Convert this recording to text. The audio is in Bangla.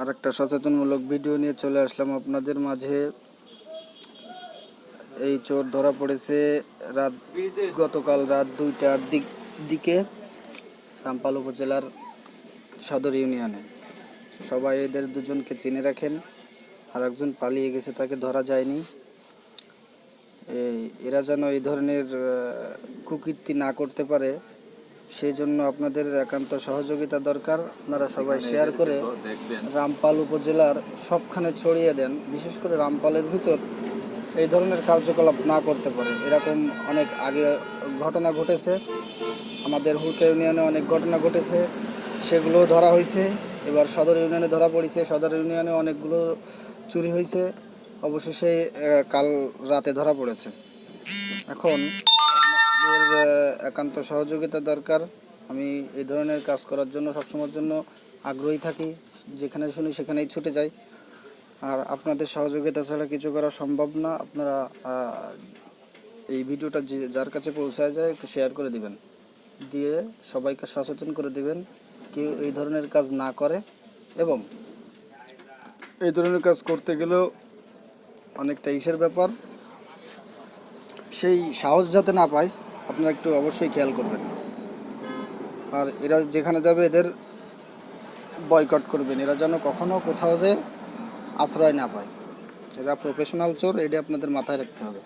আর একটা সচেতনমূলক ভিডিও নিয়ে চলে আসলাম আপনাদের মাঝে। এই চোর ধরা পড়েছে রাত, গতকাল রাত দুইটার দিক, দিকে রামপাল উপজেলার সদর ইউনিয়নে। সবাই এদের দুজনকে চিনে রাখেন আর একজন পালিয়ে গেছে, তাকে ধরা যায়নি। এরা যেন এই ধরনের কুকীর্তি না করতে পারে সেই জন্য আপনাদের একান্ত সহযোগিতা দরকার। আপনারা সবাই শেয়ার করে রামপাল উপজেলার সবখানে ছড়িয়ে দেন। বিশেষ করে রামপালের ভিতর এই ধরনের কার্যকলাপ না করতে পারে। এরকম অনেক আগে ঘটনা ঘটেছে। আমাদের হুড়কা ইউনিয়নে অনেক ঘটনা ঘটেছে। সেগুলোও ধরা হয়েছে। এবার সদর ইউনিয়নে ধরা পড়েছে। সদর ইউনিয়নে অনেকগুলো চুরি হয়েছে। অবশেষে কাল রাতে ধরা পড়েছে। এখন একান্ত সহযোগিতা দরকার। আমি এই ধরনের কাজ করার জন্য, সবসময়ের জন্য আগ্রহী থাকি। যেখানে শুনি সেখানেই ছুটে যাই। আর আপনাদের সহযোগিতা ছাড়া কিছু করা সম্ভব না। আপনারা এই ভিডিওটা যে, যার কাছে পৌঁছায় যায়, একটু শেয়ার করে দিবেন। দিয়ে সবাইকে সচেতন করে দিবেন, কেউ এই ধরনের কাজ না করে। এবং এই ধরনের কাজ করতে গেলেও অনেকটা ইসের ব্যাপার। সেই সাহস যাতে না পায় আপনারা একটু অবশ্যই খেয়াল করবেন। আর এরা যেখানে যাবে এদের বয়কট করবেন। এরা যেন কখনো কোথাও যে আশ্রয় না পায়। এরা প্রফেশনাল চোর, এটা আপনাদের মাথায় রাখতে হবে।